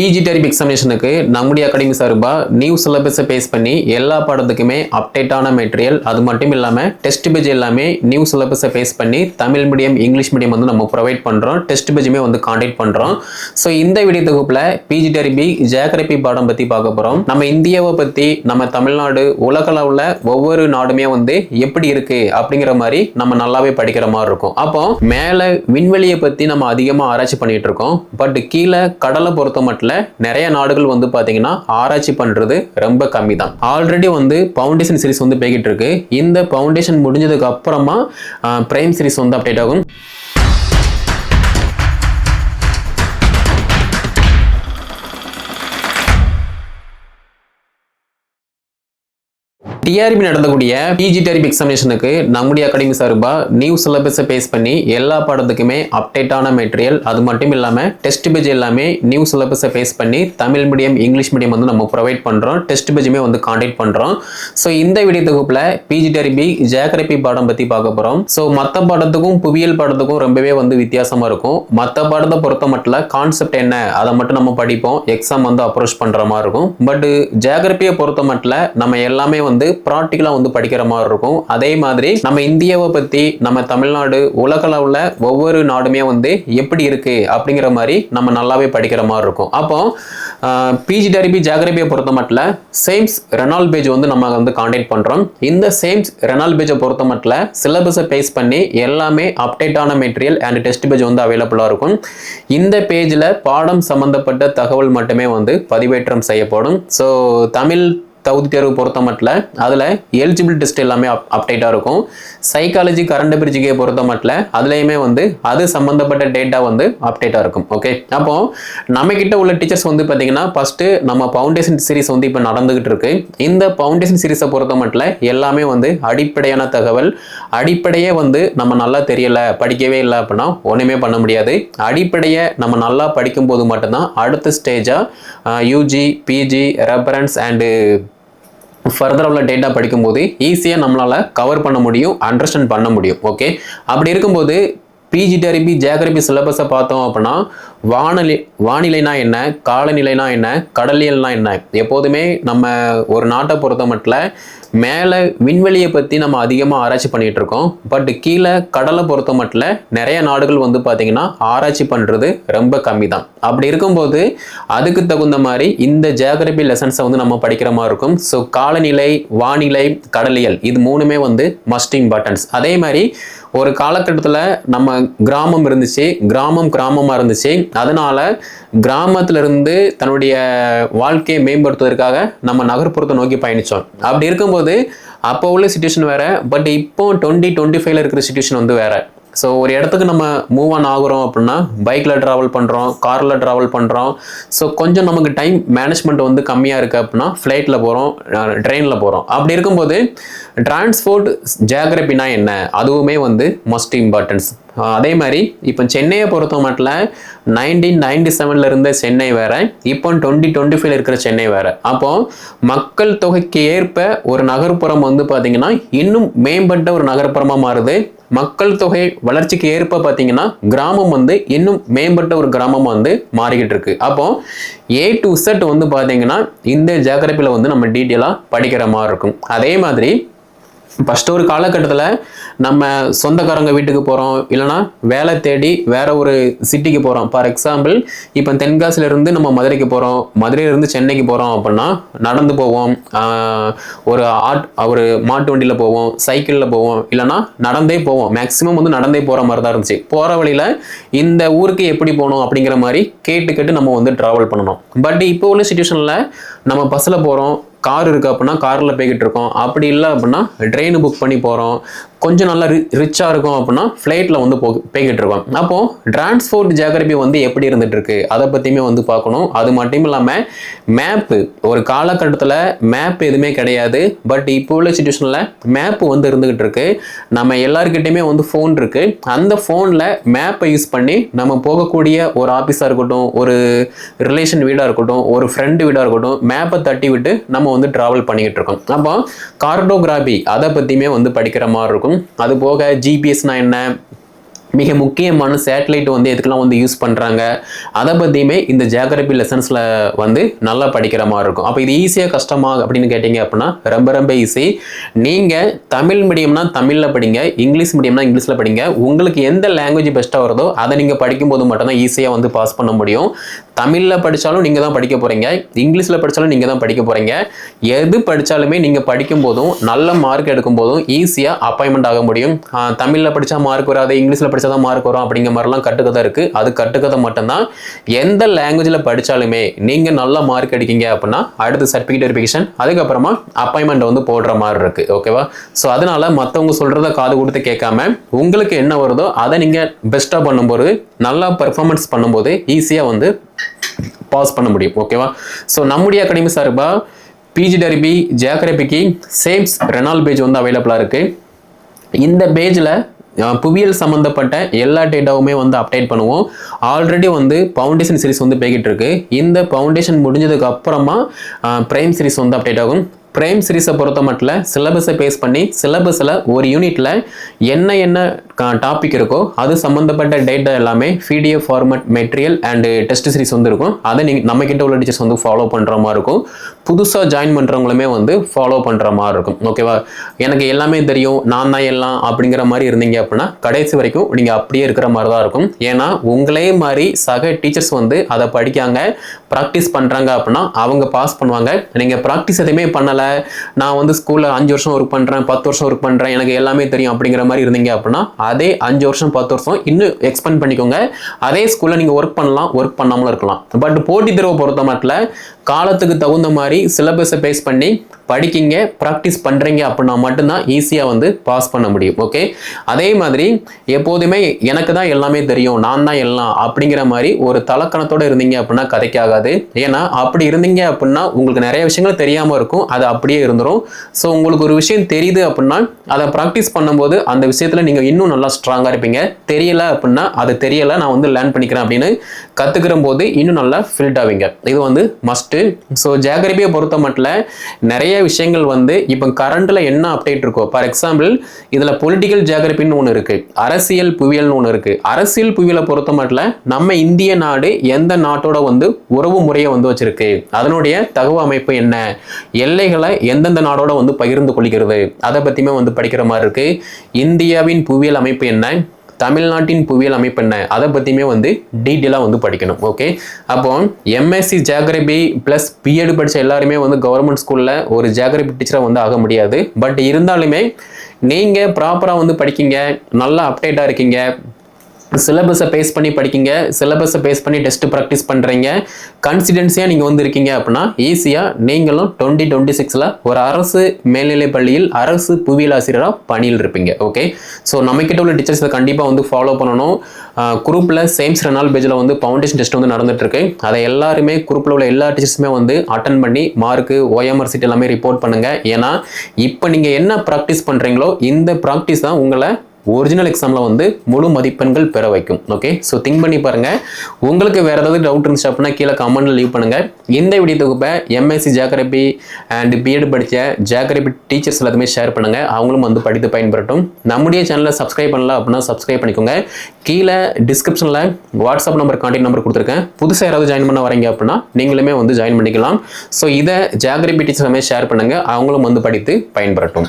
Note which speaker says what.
Speaker 1: PG டெரிப் எக்ஸாமினேஷனுக்கு நம்முடைய அகாடமி சார்பாக நியூ சிலபஸை பேஸ் பண்ணி எல்லா பாடத்துக்குமே அப்டேட்டான மெட்டீரியல் அது மட்டும் இல்லாமல் டெஸ்ட் பேஜ் எல்லாமே நியூ சிலபஸை பேஸ் பண்ணி தமிழ் மீடியம் இங்கிலீஷ் மீடியம் வந்து நம்ம ப்ரொவைட் பண்ணுறோம் டெஸ்ட் பேஜுமே வந்து காண்டாக்ட் பண்ணுறோம் ஸோ இந்த வீடியோ தொகுப்பில் பிஜி டெரிபி ஜியாகிரபி பாடம் பற்றி பார்க்க போகிறோம் நம்ம இந்தியாவை பற்றி நம்ம தமிழ்நாடு உலகளவில் ஒவ்வொரு நாடுமே வந்து எப்படி இருக்குது அப்படிங்கிற மாதிரி நம்ம நல்லாவே படிக்கிற மாதிரி இருக்கும். அப்போ மேலே விண்வெளியை பற்றி நம்ம அதிகமாக ஆராய்ச்சி பண்ணிகிட்டு இருக்கோம். பட் கீழே கடலை பொறுத்த மட்டும் நிறைய நாடுகள் வந்து பார்த்தீங்கன்னா ஆராய்ச்சி பண்ணுறது ரொம்ப கம்மி தான் ஆல்ரெடி வந்து பவுண்டேஷன் சீரிஸ் வந்து போய்கிட்டு இருக்கு. இந்த பவுண்டேஷன் முடிஞ்சதுக்கு அப்புறமா பிரைம் சீரிஸ் வந்து அப்டேட் ஆகும். டிஆர்பி நடந்தக்கூடிய பிஜி டெரிப் எக்ஸாமினேஷனுக்கு நம்முடைய அகாடமி சார்பாக நியூ சிலபஸை பேஸ் பண்ணி எல்லா பாடத்துக்குமே அப்டேட்டான மெட்டீரியல் அது மட்டும் இல்லாமல் டெஸ்ட் பேஜ் எல்லாமே நியூ சிலபஸை பேஸ் பண்ணி தமிழ் மீடியம் இங்கிலீஷ் மீடியம் வந்து நம்ம ப்ரொவைட் பண்ணுறோம் டெஸ்ட் பேஜுமே வந்து காண்டாக்ட் பண்ணுறோம் ஸோ இந்த வீடியோ தொகுப்பில் பிஜி டெரிபி ஜியாகிரபி பாடம் பற்றி பார்க்க போகிறோம் ஸோ மற்ற பாடத்துக்கும் புவியியல் பாடத்துக்கும் ரொம்பவே வந்து வித்தியாசமாக இருக்கும். மற்ற பாடத்தை பொறுத்த மட்டும் கான்செப்ட் என்ன அதை மட்டும் நம்ம படிப்போம். எக்ஸாம் வந்து அப்ரோச் பண்ணுற மாதிரி இருக்கும். பட் ஜியாகிரபியை பொறுத்த மட்டும் நம்ம எல்லாமே வந்து ப்ராக்டிக்கலாக வந்து படிக்கிற மாதிரி இருக்கும். அதே மாதிரி நம்ம இந்தியாவை பற்றி நம்ம தமிழ்நாடு உலகளவில் ஒவ்வொரு நாடுமே வந்து எப்படி இருக்குது அப்படிங்கிற மாதிரி நம்ம நல்லாவே படிக்கிற மாதிரி இருக்கும். அப்போ பிஜி டெரிபி ஜாகிரபியை பொறுத்த மட்டும் சேம்ஸ் ரெனால் பேஜ் வந்து நம்ம வந்து காண்டாக்ட் பண்ணுறோம் இந்த சேம்ஸ் ரெனால் பேஜை பொறுத்த மட்டும் சிலபஸை பேஸ் பண்ணி எல்லாமே அப்டேட்டான மெட்டீரியல் அண்ட் டெஸ்ட் பேஜ் வந்து அவைலபிளாக இருக்கும். இந்த பேஜில் பாடம் சம்மந்தப்பட்ட தகவல் மட்டுமே வந்து பதிவேற்றம் செய்யப்படும். ஸோ தமிழ் தகுதி தேர்வு பொறுத்த மட்டும் அதில் எலிஜிபிள் டெஸ்ட் எல்லாமே அப் அப்டேட்டாக இருக்கும். சைக்காலஜி கரண்ட் பிரிட்ஜிக்கே பொறுத்த மட்டும் அதுலேயுமே வந்து அது சம்மந்தப்பட்ட டேட்டா வந்து அப்டேட்டாக இருக்கும். ஓகே அப்போ நம்மக்கிட்ட உள்ள டீச்சர்ஸ் வந்து பார்த்தீங்கன்னா ஃபஸ்ட்டு நம்ம ஃபவுண்டேஷன் சீரிஸ் வந்து இப்போ நடந்துகிட்டு இருக்கு. இந்த ஃபவுண்டேஷன் சீரிஸை பொறுத்த மட்டும் எல்லாமே வந்து அடிப்படையான தகவல் அடிப்படையே வந்து நம்ம நல்லா தெரியலை படிக்கவே இல்லை அப்படின்னா ஒன்றுமே பண்ண முடியாது. அடிப்படையை நம்ம நல்லா படிக்கும்போது மட்டும்தான் அடுத்த ஸ்டேஜாக UG PG reference and further உள்ள டேட்டா படிக்கும்போது ஈஸியாக நம்மளால் கவர் பண்ண முடியும் அண்டர்ஸ்டாண்ட் பண்ண முடியும் ஓகே அப்படி இருக்கும்போது பிஜி டெரபி ஜியாகிரபி சிலபஸை பார்த்தோம் அப்படின்னா வானிலை வானிலைனா என்ன காலநிலைனா என்ன கடலியல்னா என்ன? எப்போதுமே நம்ம ஒரு நாட்டை பொறுத்த மட்டும் மேலே விண்வெளியை பற்றி நம்ம அதிகமாக ஆராய்ச்சி பண்ணிகிட்டு இருக்கோம். பட் கீழே கடலை பொறுத்த மட்டும் நிறைய நாடுகள் வந்து பார்த்திங்கன்னா ஆராய்ச்சி பண்ணுறது ரொம்ப கம்மி தான் அப்படி இருக்கும்போது அதுக்கு தகுந்த மாதிரி இந்த ஜியாகிரபி லெசன்ஸை வந்து நம்ம படிக்கிற மாதிரி இருக்கும். ஸோ காலநிலை வானிலை கடலியல் இது மூணுமே வந்து மஸ்ட் இம்பார்ட்டன்ஸ் அதே மாதிரி ஒரு காலகட்டத்தில் நம்ம கிராமம் இருந்துச்சு கிராமம் கிராமமாக இருந்துச்சு. அதனால் கிராமத்திலிருந்து தன்னுடைய வாழ்க்கையை மேம்படுத்துவதற்காக நம்ம நகர்ப்புறத்தை நோக்கி பயணித்தோம் அப்படி இருக்கும்போது அப்போ உள்ள சுச்சுவேஷன் வேறு பட் இப்போ டுவெண்ட்டி டுவெண்ட்டி ஃபைவ்ல இருக்கிற சுச்சுவேஷன் வந்து வேறு. ஸோ ஒரு இடத்துக்கு நம்ம மூவ் ஆன் ஆகுறோம் அப்படின்னா பைக்கில் ட்ராவல் பண்ணுறோம் காரில் ட்ராவல் பண்ணுறோம் ஸோ கொஞ்சம் நமக்கு டைம் மேனேஜ்மெண்ட் வந்து கம்மியாக இருக்குது அப்படின்னா ஃப்ளைட்டில் போகிறோம் ட்ரெயினில் போகிறோம் அப்படி இருக்கும்போது டிரான்ஸ்போர்ட் ஜியாகிரபினா என்ன? அதுவுமே வந்து மஸ்ட் இம்பார்ட்டன்ஸ் அதே மாதிரி இப்போ சென்னையை பொறுத்த மட்டும் நைன்டீன் நைன்டி செவனில் இருந்த சென்னை வேறு இப்போ டுவெண்ட்டி டுவெண்ட்டி ஃபைவ்ல இருக்கிற சென்னை வேறு. அப்போது மக்கள் தொகைக்கு ஏற்ப ஒரு நகர்ப்புறம் வந்து பார்த்திங்கன்னா இன்னும் மேம்பட்ட ஒரு நகர்ப்புறமாக மாறுது. மக்கள் தொகை வளர்ச்சிக்கு ஏற்ப பார்த்தீங்கன்னா கிராமம் வந்து இன்னும் மேம்பட்ட ஒரு கிராமமாக வந்து மாறிக்கிட்டு இருக்கு. அப்போ ஏ டு செட் வந்து பார்த்தீங்கன்னா இந்த ஜாகிரபியில் வந்து நம்ம டீட்டெயிலாக படிக்கிற மாதிரி இருக்கும். அதே மாதிரி ஃபஸ்ட்டு ஒரு காலகட்டத்தில் நம்ம சொந்தக்காரங்க வீட்டுக்கு போகிறோம் இல்லைனா வேலை தேடி வேற ஒரு சிட்டிக்கு போகிறோம் ஃபார் எக்ஸாம்பிள் இப்போ தென்காசிலேருந்து நம்ம மதுரைக்கு போகிறோம் மதுரையிலேருந்து சென்னைக்கு போகிறோம் அப்படின்னா நடந்து போவோம். ஒரு ஆட் ஒரு மாட்டு வண்டியில் போவோம். சைக்கிளில் போவோம். இல்லைனா நடந்தே போவோம். மேக்ஸிமம் வந்து நடந்தே போகிற மாதிரி தான் இருந்துச்சு. போகிற வழியில் இந்த ஊருக்கு எப்படி போகணும் அப்படிங்கிற மாதிரி கேட்டு கேட்டு நம்ம வந்து ட்ராவல் பண்ணணும். பட் இப்போ உள்ள சுச்சுவேஷனில் நம்ம பஸ்ஸில் போகிறோம் கார் இருக்குது அப்படின்னா காரில் போய்கிட்டு இருக்கோம். அப்படி இல்லை அப்படின்னா ட்ரெயின் புக் பண்ணி போகிறோம் கொஞ்சம் நல்லா ரி ரிச்சாக இருக்கும் அப்படின்னா ஃப்ளைட்டில் வந்து போ போய்கிட்டு இருக்கோம். அப்போது டிரான்ஸ்போர்ட் ஜியாகிரபி வந்து எப்படி இருந்துட்டு இருக்கு அதை பற்றியுமே வந்து பார்க்கணும். அது மட்டும் இல்லாமல் மேப்பு ஒரு காலகட்டத்தில் மேப் எதுவுமே கிடையாது. பட் இப்போ உள்ள சுச்சுவேஷனில் மேப்பு வந்து இருந்துகிட்டு இருக்கு நம்ம எல்லாருக்கிட்டையுமே வந்து ஃபோன் இருக்குது அந்த ஃபோனில் மேப்பை யூஸ் பண்ணி நம்ம போகக்கூடிய ஒரு ஆஃபீஸாக இருக்கட்டும் ஒரு ரிலேஷன் வீடாக இருக்கட்டும் ஒரு ஃப்ரெண்டு வீடாக இருக்கட்டும் மேப்பை தட்டி விட்டு நம்ம வந்து ட்ராவல் பண்ணிக்கிட்டு இருக்கோம். அப்போ கார்டோகிராபி அதை பற்றியுமே வந்து படிக்கிற மாதிரி இருக்கும். அது போக ஜிபிஎஸ்னா என்ன? மிக முக்கியமான சேட்டலைட் வந்து எதுக்கெல்லாம் வந்து யூஸ் பண்ணுறாங்க அதை பற்றியுமே இந்த ஜியாகிரபி லெசன்ஸில் வந்து நல்லா படிக்கிற மாதிரி இருக்கும். அப்போ இது ஈஸியாக கஷ்டமா அப்படின்னு கேட்டிங்க அப்படின்னா ரொம்ப ரொம்ப ஈஸி நீங்கள் தமிழ் மீடியம்னா தமிழில் படிங்க இங்கிலீஷ் மீடியம்னா இங்கிலீஷில் படிங்க. உங்களுக்கு எந்த லாங்குவேஜ் பெஸ்ட்டாக வருதோ அதை நீங்கள் படிக்கும்போது மட்டும்தான் ஈஸியாக வந்து பாஸ் பண்ண முடியும். தமிழில் படித்தாலும் நீங்கள் தான் படிக்க போகிறீங்க இங்கிலீஷில் படித்தாலும் நீங்கள் தான் படிக்க போகிறீங்க எது படித்தாலுமே நீங்கள் படிக்கும் போதும் நல்ல மார்க் எடுக்கும் போதும் ஈஸியாக அப்பாயின்மெண்ட் ஆக முடியும். தமிழில் படித்தா மார்க் வராது இங்கிலீஷில் படித்தா தான் மார்க் வரும் அப்படிங்கிற மாதிரிலாம் கட்டுக்கதை இருக்குது அது கட்டுக்கதை மட்டும்தான். எந்த லாங்குவேஜில் படித்தாலுமே நீங்கள் நல்ல மார்க் எடுக்கீங்க அப்படின்னா அடுத்து சர்டிஃபிகேட் வெரிஃபிகேஷன் அதுக்கப்புறமா அப்பாயின்மெண்ட் வந்து போடுற மாதிரி இருக்குது ஓகேவா ஸோ அதனால் மற்றவங்க சொல்கிறத காது கொடுத்து கேட்காம உங்களுக்கு என்ன வருதோ அதை நீங்கள் பெஸ்ட்டாக பண்ணும்போது நல்லா பெர்ஃபார்மன்ஸ் பண்ணும்போது ஈஸியாக வந்து பாஸ் பண்ண முடியும். ஓகேவா ஸோ நம்முடைய அகாடமி சார்பாக பிஜி டெரிபி ஜியாகிரபிக்கு சேம்ஸ் ரெனால் பேஜ் வந்து அவைலபிளாக இருக்குது இந்த பேஜில் புவியியல் சம்மந்தப்பட்ட எல்லா டேட்டாவுமே வந்து அப்டேட் பண்ணுவோம். ஆல்ரெடி வந்து ஃபவுண்டேஷன் சீரிஸ் வந்து போய்கிட்டு இருக்கு இந்த ஃபவுண்டேஷன் முடிஞ்சதுக்கு அப்புறமா பிரைம் சீரிஸ் வந்து அப்டேட் ஆகும். பிரைம் சீரிஸை பொறுத்த மட்டும் சிலபஸை பேஸ் பண்ணி சிலபஸில் ஒரு யூனிட்டில் என்ன என்ன டாபிக் இருக்கோ அது சம்மந்தப்பட்ட டேட்டா எல்லாமே PDF format material and test series வந்து இருக்கும். அதை நீங்கள் நம்ம கிட்ட உள்ள டீச்சர்ஸ் வந்து ஃபாலோ பண்ணுற மாதிரி இருக்கும். புதுசாக ஜாயின் பண்ணுறவங்களுமே வந்து ஃபாலோ பண்ணுற மாதிரி இருக்கும். ஓகேவா எனக்கு எல்லாமே தெரியும் நான் தான் எல்லாம் அப்படிங்கிற மாதிரி இருந்தீங்க அப்படின்னா கடைசி வரைக்கும் நீங்கள் அப்படியே இருக்கிற மாதிரி தான் இருக்கும். ஏன்னா உங்களே மாதிரி சக டீச்சர்ஸ் வந்து அதை படிக்காங்க ப்ராக்டிஸ் பண்ணுறாங்க அப்படின்னா அவங்க பாஸ் பண்ணுவாங்க. நீங்கள் ப்ராக்டிஸ் எதுவுமே பண்ணலை. நான் வந்து ஸ்கூலில் அஞ்சு வருஷம் ஒர்க் பண்ணுறேன் பத்து வருஷம் ஒர்க் பண்ணுறேன் எனக்கு எல்லாமே தெரியும் அப்படிங்கிற மாதிரி இருந்தீங்க அப்படின்னா அதே அஞ்சு வருஷம் பத்து வருஷம் இன்னும் எக்ஸ்பெண்ட் பண்ணிக்கோங்க. அதே ஸ்கூலில் நீங்கள் ஒர்க் பண்ணலாம் ஒர்க் பண்ணாமலும் இருக்கலாம். பட் போட்டித் தேர்வை பொறுத்த மட்டும் காலத்துக்கு தகுந்த மாதிரி சிலபஸை பேஸ் பண்ணி படிக்கிங்க ப்ராக்டிஸ் பண்ணுறீங்க அப்படின்னா மட்டும்தான் ஈஸியாக வந்து பாஸ் பண்ண முடியும் ஓகே அதே மாதிரி எப்போதுமே எனக்கு தான் எல்லாமே தெரியும் நான் தான் எல்லாம் அப்படிங்கிற மாதிரி ஒரு தலக்கணத்தோடு இருந்தீங்க அப்படின்னா கதைக்காகாது. ஏன்னா அப்படி இருந்தீங்க அப்படின்னா உங்களுக்கு நிறைய விஷயங்கள் தெரியாமல் இருக்கும் அது அப்படியே இருந்துடும் ஸோ உங்களுக்கு ஒரு விஷயம் தெரியுது அப்படின்னா அதை ப்ராக்டிஸ் பண்ணும்போது அந்த விஷயத்தில் நீங்கள் இன்னும் நல்லா ஸ்ட்ராங்காக இருப்பீங்க. தெரியல அப்படின்னா அது தெரியலை நான் வந்து லேர்ன் பண்ணிக்கிறேன் அப்படின்னு கற்றுக்கிற போது இன்னும் நல்லா ஃபில்ட் ஆவீங்க. இது வந்து மஸ்ட்டு ஸோ ஜியாகிரபியை பொறுத்த மட்டும் நிறைய விஷயங்கள் வந்து இப்போ கரண்ட்டில் என்ன அப்டேட் இருக்கோ ஃபார் எக்ஸாம்பிள் இதில் பொலிட்டிக்கல் ஜியாகிரபின்னு ஒன்று இருக்குது அரசியல் புவியல்னு ஒன்று இருக்குது அரசியல் புவியலை பொறுத்த மட்டும் நம்ம இந்திய நாடு எந்த நாட்டோட வந்து உறவு முறையை வந்து வச்சிருக்கு? அதனுடைய தகவல் அமைப்பு என்ன? எல்லைகளை எந்தெந்த நாடோட வந்து பகிர்ந்து கொள்கிறது? அதை பற்றியுமே வந்து படிக்கிற மாதிரி இருக்குது இந்தியாவின் புவியியல் அமைப்பு என்ன? தமிழ்நாட்டின் புவியியல் அமைப்பு என்ன? அதை பற்றியுமே வந்து டீட்டெயிலாக வந்து படிக்கணும் ஓகே அப்போ எம்எஸ்சி ஜியாகிரபி ப்ளஸ் பிஎட் படித்த எல்லாருமே வந்து கவர்மெண்ட் ஸ்கூலில் ஒரு ஜியாகிரபி டீச்சராக வந்து ஆக முடியாது. பட் இருந்தாலுமே நீங்கள் ப்ராப்பராக வந்து படிக்கிங்க நல்லா அப்டேட்டாக இருக்கீங்க சிலபஸை பேஸ் பண்ணி படிக்கிங்க சிலபஸை பேஸ் பண்ணி டெஸ்ட் ப்ராக்டிஸ் பண்ணுறீங்க கான்சிடென்ஸியாக நீங்கள் வந்துருக்கீங்க அப்படின்னா ஈஸியாக நீங்களும் டுவெண்ட்டி டுவெண்ட்டி சிக்ஸில் ஒரு அரசு மேல்நிலை பள்ளியில் அரசு புவியியல் ஆசிரியராக பணியில் இருப்பீங்க ஓகே ஸோ நம்மக்கிட்ட உள்ள டீச்சர்ஸை கண்டிப்பாக வந்து ஃபாலோ பண்ணணும். குரூப்பில் சேம்ஸ் ரெனால் பேஜில் வந்து ஃபவுண்டேஷன் டெஸ்ட் வந்து நடந்துட்டுருக்கு. அதை எல்லாருமே குரூப்பில் உள்ள எல்லா டீச்சர்ஸுமே வந்து அட்டன் பண்ணி மார்க்கு ஓஎம்ஆர் சீட் எல்லாமே ரிப்போர்ட் பண்ணுங்கள் ஏன்னா இப்போ நீங்கள் என்ன ப்ராக்டிஸ் பண்ணுறீங்களோ இந்த ப்ராக்டிஸ் தான் உங்களை ஒரிஜினல் எக்ஸாமில் வந்து முழு மதிப்பெண்கள் பெற வைக்கும். ஓகே ஸோ திங்க் பண்ணி பாருங்கள் உங்களுக்கு வேறு ஏதாவது டவுட் இருந்துச்சு அப்படின்னா கீழே கமெண்ட்டில் லீவ் பண்ணுங்கள் இந்த வீடியோ தொகுப்பை எம்எஸ்சி ஜாகிரபி அண்ட் பிஎட் படித்த ஜாகிரபி டீச்சர்ஸ் எல்லாத்துமே ஷேர் பண்ணுங்கள் அவங்களும் வந்து படித்து பயன்பெறட்டும். நம்முடைய சேனலை சப்ஸ்கிரைப் பண்ணல அப்படின்னா சப்ஸ்கிரைப் பண்ணிக்கோங்க. கீழே டிஸ்கிரிப்ஷனில் வாட்ஸ்அப் நம்பர் கான்டாக்ட் நம்பர் கொடுத்துருக்கேன். புதுசாக யாராவது ஜாயின் பண்ண வரீங்க அப்படின்னா நீங்களுமே வந்து ஜாயின் பண்ணிக்கலாம். ஸோ இதை ஜாகிரபி டீச்சர்ஸ் எல்லாமே ஷேர் பண்ணுங்கள் அவங்களும் வந்து படித்து பயன்பெறட்டும்.